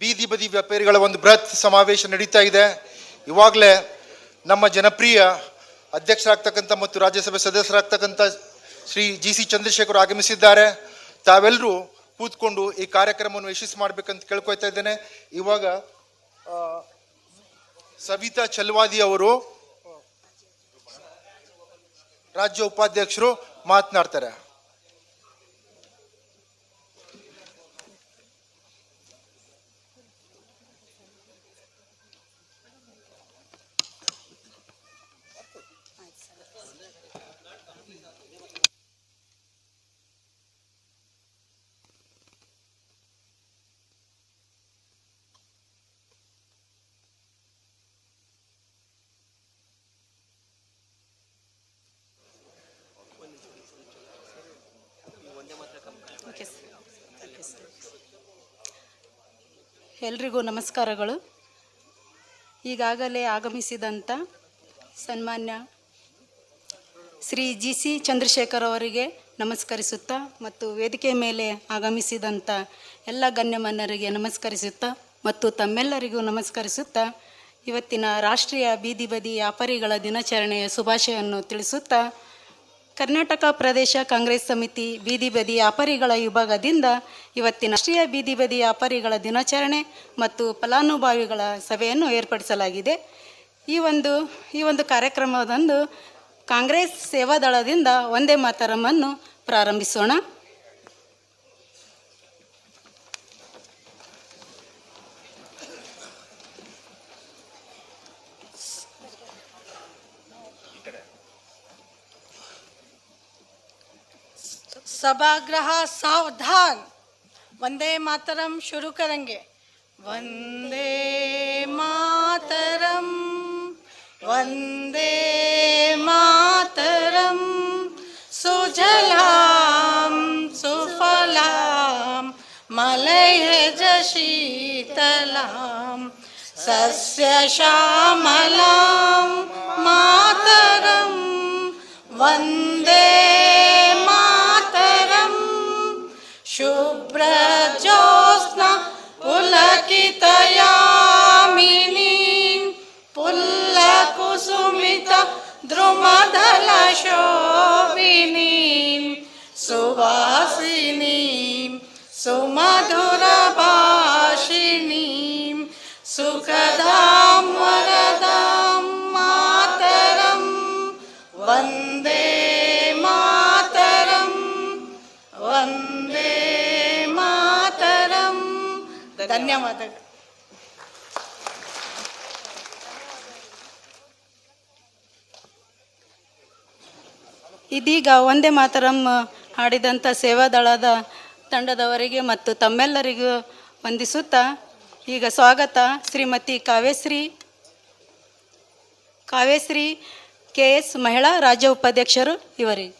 ಬೀದಿ ಬದಿ ವ್ಯಾಪಾರಿಗಳ ಒಂದು ಬೃಹತ್ ಸಮಾವೇಶ ನಡೀತಾ ಇದೆ. ಇವಾಗಲೇ ನಮ್ಮ ಜನಪ್ರಿಯ ಅಧ್ಯಕ್ಷರಾಗ್ತಕ್ಕಂಥ ಮತ್ತು ರಾಜ್ಯಸಭೆ ಸದಸ್ಯರಾಗ್ತಕ್ಕಂಥ ಶ್ರೀ ಜಿ ಸಿ ಚಂದ್ರಶೇಖರ್ ಆಗಮಿಸಿದ್ದಾರೆ. ತಾವೆಲ್ಲರೂ ಕೂತ್ಕೊಂಡು ಈ ಕಾರ್ಯಕ್ರಮವನ್ನು ಯಶಸ್ಸು ಮಾಡಬೇಕಂತ ಕೇಳ್ಕೊಳ್ತಾ ಇದ್ದೇನೆ. ಇವಾಗ ಸವಿತಾ ಚಲ್ವಾದಿ ಅವರು ರಾಜ್ಯ ಉಪಾಧ್ಯಕ್ಷರು ಮಾತನಾಡ್ತಾರೆ. ಎಲ್ರಿಗೂ ನಮಸ್ಕಾರಗಳು. ಈಗಾಗಲೇ ಆಗಮಿಸಿದಂಥ ಸನ್ಮಾನ್ಯ ಶ್ರೀ ಜಿ ಸಿ ಚಂದ್ರಶೇಖರ್ ಅವರಿಗೆ ನಮಸ್ಕರಿಸುತ್ತಾ ಮತ್ತು ವೇದಿಕೆ ಮೇಲೆ ಆಗಮಿಸಿದಂಥ ಎಲ್ಲ ಗಣ್ಯಮಾನ್ಯರಿಗೆ ನಮಸ್ಕರಿಸುತ್ತಾ ಮತ್ತು ತಮ್ಮೆಲ್ಲರಿಗೂ ನಮಸ್ಕರಿಸುತ್ತಾ ಇವತ್ತಿನ ರಾಷ್ಟ್ರೀಯ ಬೀದಿ ಬದಿ ವ್ಯಾಪಾರಿಗಳ ದಿನಾಚರಣೆಯ ಶುಭಾಶಯನ್ನು ತಿಳಿಸುತ್ತಾ ಕರ್ನಾಟಕ ಪ್ರದೇಶ ಕಾಂಗ್ರೆಸ್ ಸಮಿತಿ ಬೀದಿ ಬದಿ ವ್ಯಾಪಾರಿಗಳ ವಿಭಾಗದಿಂದ ಇವತ್ತಿನ ರಾಷ್ಟ್ರೀಯ ಬೀದಿ ಬದಿ ವ್ಯಾಪಾರಿಗಳ ದಿನಾಚರಣೆ ಮತ್ತು ಫಲಾನುಭವಿಗಳ ಸಭೆಯನ್ನು ಏರ್ಪಡಿಸಲಾಗಿದೆ. ಈ ಒಂದು ಈ ಒಂದು ಕಾರ್ಯಕ್ರಮದಂದು ಕಾಂಗ್ರೆಸ್ ಸೇವಾದಳದಿಂದ ಒಂದೇ ಮಾತರಮನ್ನು ಪ್ರಾರಂಭಿಸೋಣ. सभाग्रह सावधान। वंदे मातरम शुरू करेंगे। वंदे मातरम वंदे मातरम। सुजलाम, सुफलाम मलयज शीतलाम सस्य श्यामलां मातरं वंदे वन्दे मातरं वन्दे मातरं ಧನ್ಯವಾದಗಳು ಇದೀಗ ಒಂದೇ ಮಾತರಂ ಹಾಡಿದಂಥ ಸೇವಾದಳದ ತಂಡದವರಿಗೆ ಮತ್ತು ತಮ್ಮೆಲ್ಲರಿಗೂ ವಂದಿಸುತ್ತಾ ಈಗ ಸ್ವಾಗತ ಶ್ರೀಮತಿ ಕಾವ್ಯಶ್ರೀ ಕಾವ್ಯಶ್ರೀ ಕೆ ಎಸ್ ಮಹಿಳಾ ರಾಜ್ಯ ಉಪಾಧ್ಯಕ್ಷರು ಇವರಿಗೆ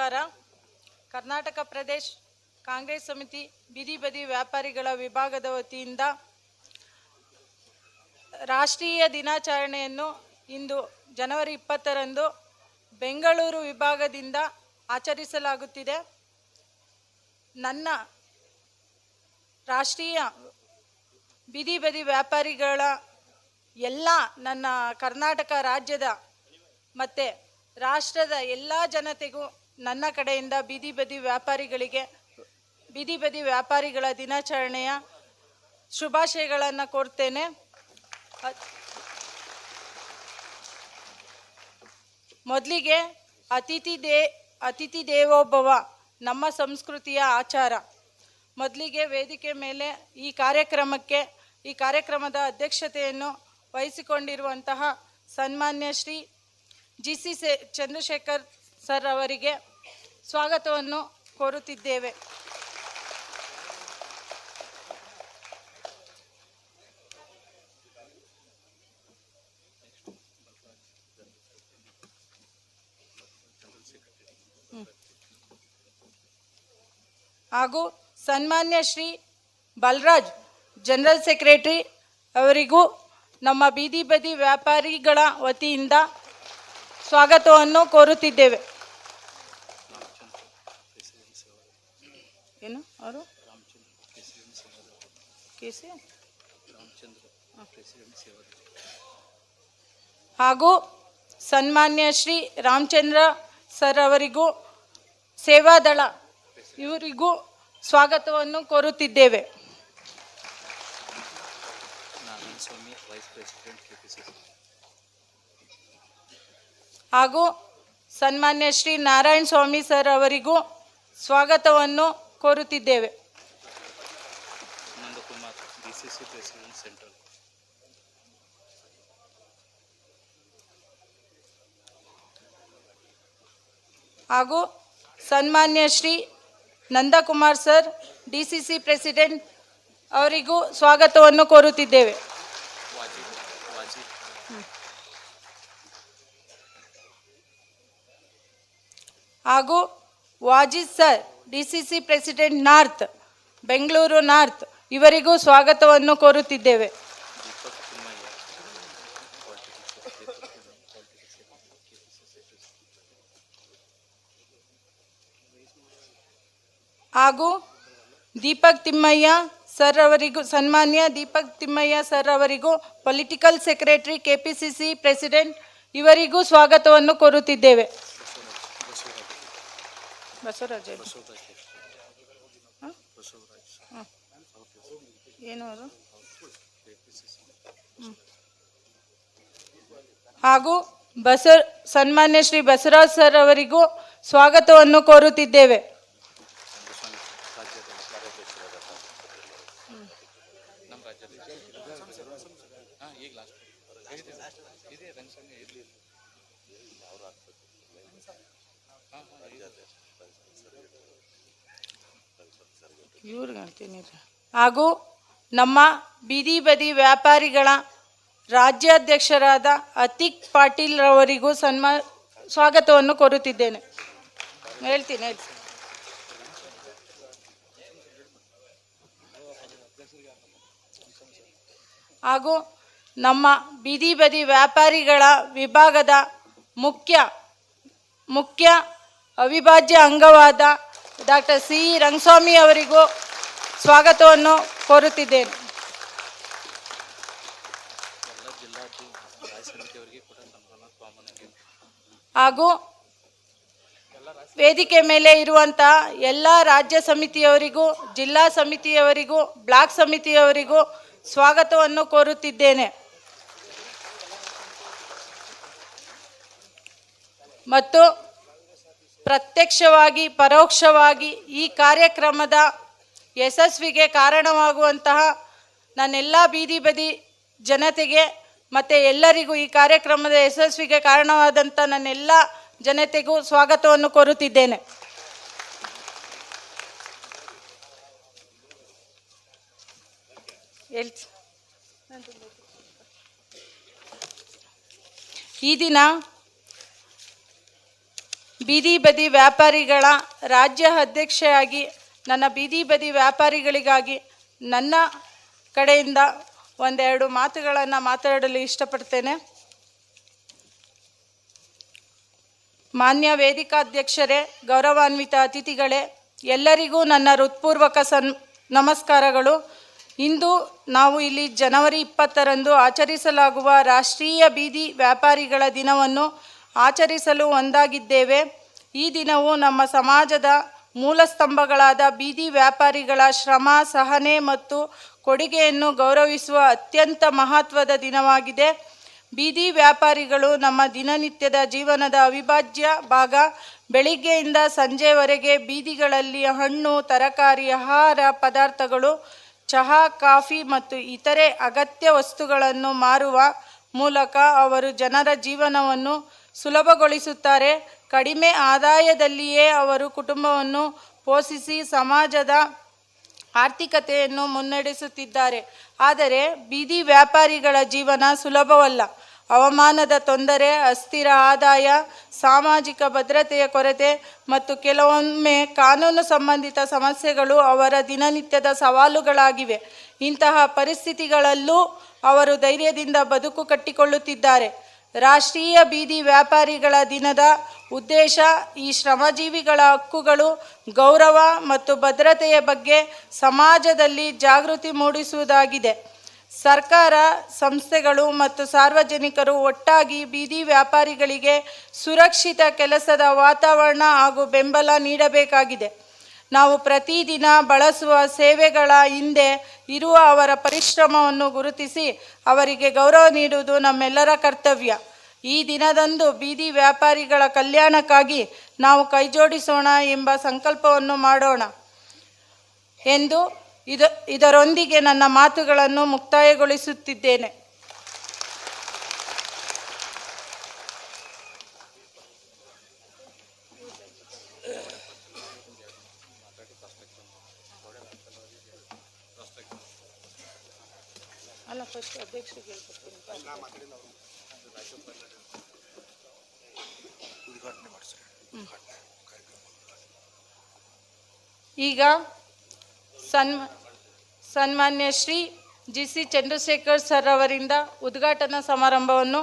ಕರ್ನಾಟಕ ಪ್ರದೇಶ್ ಕಾಂಗ್ರೆಸ್ ಸಮಿತಿ ಬೀದಿ ಬದಿ ವ್ಯಾಪಾರಿಗಳ ವಿಭಾಗದ ವತಿಯಿಂದ ರಾಷ್ಟ್ರೀಯ ದಿನಾಚರಣೆಯನ್ನು ಇಂದು ಜನವರಿ ಇಪ್ಪತ್ತರಂದು ಬೆಂಗಳೂರು ವಿಭಾಗದಿಂದ ಆಚರಿಸಲಾಗುತ್ತಿದೆ. ನನ್ನ ರಾಷ್ಟ್ರೀಯ ಬೀದಿ ಬದಿ ವ್ಯಾಪಾರಿಗಳ ಎಲ್ಲ ನನ್ನ ಕರ್ನಾಟಕ ರಾಜ್ಯದ ಮತ್ತು ರಾಷ್ಟ್ರದ ಎಲ್ಲ ಜನತೆಗೂ ನನ್ನ ಕಡೆಯಿಂದ ಬೀದಿ ಬದಿ ವ್ಯಾಪಾರಿಗಳಿಗೆ, ಬೀದಿ ಬದಿ ವ್ಯಾಪಾರಿಗಳ ದಿನಾಚರಣೆಯ ಶುಭಾಶಯಗಳನ್ನು ಕೋರ್ತೇನೆ. ಮೊದಲಿಗೆ ಅತಿಥಿ ದೇ, ಅತಿಥಿ ದೇವೋಭವ, ನಮ್ಮ ಸಂಸ್ಕೃತಿಯ ಆಚಾರ. ಮೊದಲಿಗೆ ವೇದಿಕೆ ಮೇಲೆ ಈ ಕಾರ್ಯಕ್ರಮಕ್ಕೆ, ಈ ಕಾರ್ಯಕ್ರಮದ ಅಧ್ಯಕ್ಷತೆಯನ್ನು ವಹಿಸಿಕೊಂಡಿರುವಂತಹ ಸನ್ಮಾನ್ಯ ಶ್ರೀ ಜಿ ಸಿ ಸೇ, ಚಂದ್ರಶೇಖರ್ ಸರ್ ಅವರಿಗೆ ಸ್ವಾಗತವನ್ನು ಕೋರುತ್ತಿದ್ದೇವೆ. ಹಾಗೂ ಸನ್ಮಾನ್ಯ ಶ್ರೀ ಬಲರಾಜ್, ಜನರಲ್ ಸೆಕ್ರೆಟರಿ ಅವರಿಗೂ ನಮ್ಮ ಬೀದಿ ಬದಿ ವ್ಯಾಪಾರಿಗಳ ವತಿಯಿಂದ ಸ್ವಾಗತವನ್ನು ಕೋರುತ್ತಿದ್ದೇವೆ. ಏನು कैसे? ಹಾಗೂ ಸನ್ಮಾನ್ಯ ಶ್ರೀ ರಾಮಚಂದ್ರ ಸರ್ ಅವರಿಗೂ ಸೇವಾದಳ ಇವರಿಗೂ ಸ್ವಾಗತವನ್ನು ಕೋರುತ್ತಿದ್ದೇವೆ ಹಾಗೂ ಸನ್ಮಾನ್ಯ ಶ್ರೀ ನಾರಾಯಣ ಸ್ವಾಮಿ ಸರ್ ಅವರಿಗೂ ಸ್ವಾಗತವನ್ನು ಕೋರುತ್ತಿದ್ದೇವೆ. ಹಾಗೂ ಸನ್ಮಾನ್ಯ Shri Nandakumar sir D C C president ಅವರಿಗೂ ಸ್ವಾಗತವನ್ನು ಕೋರುತ್ತಿದ್ದೇವೆ. ಹಾಗೂ Wajid sir D C C president north, Bengaluru north, ಇವರಿಗೂ ಸ್ವಾಗತವನ್ನು ಕೋರುತ್ತಿದ್ದೇವೆ. ಹಾಗೂ ದೀಪಕ್ ತಿಮ್ಮಯ್ಯ ಸರ್ ಅವರಿಗೂ, ಸನ್ಮಾನ್ಯ ದೀಪಕ್ ತಿಮ್ಮಯ್ಯ ಸರ್ ಅವರಿಗೂ, political secretary K P C C president, ಇವರಿಗೂ ಸ್ವಾಗತವನ್ನು ಕೋರುತ್ತಿದ್ದೇವೆ. ಬಸವರಾಜ? ಏನು ಅವರು? ಹಾಗೂ ಬಸ ಸನ್ಮಾನ್ಯ ಶ್ರೀ ಬಸವರಾಜ್ ಸರ್ ಅವರಿಗೂ ಸ್ವಾಗತವನ್ನು ಕೋರುತ್ತಿದ್ದೇವೆ. ಇದೆ ಹಾಗೂ ನಮ್ಮ ಬೀದಿ ಬದಿ ವ್ಯಾಪಾರಿಗಳ ರಾಜ್ಯಾಧ್ಯಕ್ಷರಾದ ಅತಿಕ್ ಪಾಟೀಲ್ ರವರಿಗೂ ಸನ್ಮಾ, ಸ್ವಾಗತವನ್ನು ಕೋರುತ್ತಿದ್ದೇನೆ. ಹೇಳ್ತೀನಿ ಹೇಳ್ತೀನಿ. ಹಾಗೂ ನಮ್ಮ ಬೀದಿ ಬದಿ ವ್ಯಾಪಾರಿಗಳ ವಿಭಾಗದ ಮುಖ್ಯ ಮುಖ್ಯ ಅವಿಭಾಜ್ಯ ಅಂಗವಾದ ಡಾಕ್ಟರ್ ಸಿ ರಂಗಸ್ವಾಮಿ ಅವರಿಗೂ ಸ್ವಾಗತವನ್ನು ಕೋರುತ್ತಿದ್ದೇನೆ. ಹಾಗೂ ವೇದಿಕೆ ಮೇಲೆ ಇರುವಂತಹ ಎಲ್ಲ ರಾಜ್ಯ ಸಮಿತಿಯವರಿಗೂ, ಜಿಲ್ಲಾ ಸಮಿತಿಯವರಿಗೂ, ಬ್ಲಾಕ್ ಸಮಿತಿಯವರಿಗೂ ಸ್ವಾಗತವನ್ನು ಕೋರುತ್ತಿದ್ದೇನೆ. ಮತ್ತು ಪ್ರತ್ಯಕ್ಷವಾಗಿ, ಪರೋಕ್ಷವಾಗಿ ಈ ಕಾರ್ಯಕ್ರಮದ ಯಶಸ್ವಿಗೆ ಕಾರಣವಾಗುವಂತಹ ನನ್ನೆಲ್ಲ ಬೀದಿ ಬದಿ ಜನತೆಗೆ ಮತ್ತು ಎಲ್ಲರಿಗೂ ಈ ಕಾರ್ಯಕ್ರಮದ ಯಶಸ್ವಿಗೆ ಕಾರಣವಾದಂಥ ನನ್ನೆಲ್ಲ ಜನತೆಗೂ ಸ್ವಾಗತವನ್ನು ಕೋರುತ್ತಿದ್ದೇನೆ. ಈ ದಿನ ಬೀದಿ ಬದಿ ವ್ಯಾಪಾರಿಗಳ ರಾಜ್ಯ ಅಧ್ಯಕ್ಷೆಯಾಗಿ, ನನ್ನ ಬೀದಿ ಬದಿ ವ್ಯಾಪಾರಿಗಳಿಗಾಗಿ ನನ್ನ ಕಡೆಯಿಂದ ಒಂದೆರಡು ಮಾತುಗಳನ್ನು ಮಾತಾಡಲು ಇಷ್ಟಪಡ್ತೇನೆ. ಮಾನ್ಯ ವೇದಿಕಾಧ್ಯಕ್ಷರೇ, ಗೌರವಾನ್ವಿತ ಅತಿಥಿಗಳೇ, ಎಲ್ಲರಿಗೂ ನನ್ನ ಹೃತ್ಪೂರ್ವಕ ಸನ್, ನಮಸ್ಕಾರಗಳು. ಇಂದು ನಾವು ಇಲ್ಲಿ ಜನವರಿ ಇಪ್ಪತ್ತರಂದು ಆಚರಿಸಲಾಗುವ ರಾಷ್ಟ್ರೀಯ ಬೀದಿ ವ್ಯಾಪಾರಿಗಳ ದಿನವನ್ನು ಆಚರಿಸಲು ಒಂದಾಗಿದ್ದೇವೆ. ಈ ದಿನವು ನಮ್ಮ ಸಮಾಜದ ಮೂಲ ಸ್ತಂಭಗಳಾದ ಬೀದಿ ವ್ಯಾಪಾರಿಗಳ ಶ್ರಮ, ಸಹನೆ ಮತ್ತು ಕೊಡುಗೆಯನ್ನು ಗೌರವಿಸುವ ಅತ್ಯಂತ ಮಹತ್ವದ ದಿನವಾಗಿದೆ. ಬೀದಿ ವ್ಯಾಪಾರಿಗಳು ನಮ್ಮ ದಿನನಿತ್ಯದ ಜೀವನದ ಅವಿಭಾಜ್ಯ ಭಾಗ. ಬೆಳಿಗ್ಗೆಯಿಂದ ಸಂಜೆವರೆಗೆ ಬೀದಿಗಳಲ್ಲಿ ಹಣ್ಣು, ತರಕಾರಿ, ಆಹಾರ ಪದಾರ್ಥಗಳು, ಚಹಾ, ಕಾಫಿ ಮತ್ತು ಇತರೆ ಅಗತ್ಯ ವಸ್ತುಗಳನ್ನು ಮಾರುವ ಮೂಲಕ ಅವರು ಜನರ ಜೀವನವನ್ನು ಸುಲಭಗೊಳಿಸುತ್ತಾರೆ. ಕಡಿಮೆ ಆದಾಯದಲ್ಲಿಯೇ ಅವರು ಕುಟುಂಬವನ್ನು ಪೋಷಿಸಿ ಸಮಾಜದ ಆರ್ಥಿಕತೆಯನ್ನು ಮುನ್ನಡೆಸುತ್ತಿದ್ದಾರೆ. ಆದರೆ ಬೀದಿ ವ್ಯಾಪಾರಿಗಳ ಜೀವನ ಸುಲಭವಲ್ಲ. ಹವಾಮಾನದ ತೊಂದರೆ, ಅಸ್ಥಿರ ಆದಾಯ, ಸಾಮಾಜಿಕ ಭದ್ರತೆಯ ಕೊರತೆ ಮತ್ತು ಕೆಲವೊಮ್ಮೆ ಕಾನೂನು ಸಂಬಂಧಿತ ಸಮಸ್ಯೆಗಳು ಅವರ ದಿನನಿತ್ಯದ ಸವಾಲುಗಳಾಗಿವೆ. ಇಂತಹ ಪರಿಸ್ಥಿತಿಗಳಲ್ಲೂ ಅವರು ಧೈರ್ಯದಿಂದ ಬದುಕು ಕಟ್ಟಿಕೊಳ್ಳುತ್ತಿದ್ದಾರೆ. ರಾಷ್ಟ್ರೀಯ ಬೀದಿ ವ್ಯಾಪಾರಿಗಳ ದಿನದ ಉದ್ದೇಶ ಈ ಶ್ರಮಜೀವಿಗಳ ಹಕ್ಕುಗಳು, ಗೌರವ ಮತ್ತು ಭದ್ರತೆಯ ಬಗ್ಗೆ ಸಮಾಜದಲ್ಲಿ ಜಾಗೃತಿ ಮೂಡಿಸುವುದಾಗಿದೆ. ಸರ್ಕಾರ, ಸಂಸ್ಥೆಗಳು ಮತ್ತು ಸಾರ್ವಜನಿಕರು ಒಟ್ಟಾಗಿ ಬೀದಿ ವ್ಯಾಪಾರಿಗಳಿಗೆ ಸುರಕ್ಷಿತ ಕೆಲಸದ ವಾತಾವರಣ ಹಾಗೂ ಬೆಂಬಲ ನೀಡಬೇಕಾಗಿದೆ. ನಾವು ಪ್ರತಿದಿನ ಬಳಸುವ ಸೇವೆಗಳ ಹಿಂದೆ ಇರುವ ಅವರ ಪರಿಶ್ರಮವನ್ನು ಗುರುತಿಸಿ ಅವರಿಗೆ ಗೌರವ ನೀಡುವುದು ನಮ್ಮೆಲ್ಲರ ಕರ್ತವ್ಯ. ಈ ದಿನದಂದು ಬೀದಿ ವ್ಯಾಪಾರಿಗಳ ಕಲ್ಯಾಣಕ್ಕಾಗಿ ನಾವು ಕೈಜೋಡಿಸೋಣ ಎಂಬ ಸಂಕಲ್ಪವನ್ನು ಮಾಡೋಣ. ಎಂದು ಇದ, ಇದರೊಂದಿಗೆ ನನ್ನ ಮಾತುಗಳನ್ನು ಮುಕ್ತಾಯಗೊಳಿಸುತ್ತಿದ್ದೇನೆ. ಈಗ ಸನ್ಮ ಸನ್ಮಾನ್ಯ Shri G C Chandrashekhar sir ಅವರಿಂದ ಉದ್ಘಾಟನಾ ಸಮಾರಂಭವನ್ನು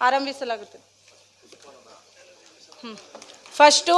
ಆರಂಭಿಸಲಾಗುತ್ತದೆ. ಫಸ್ಟು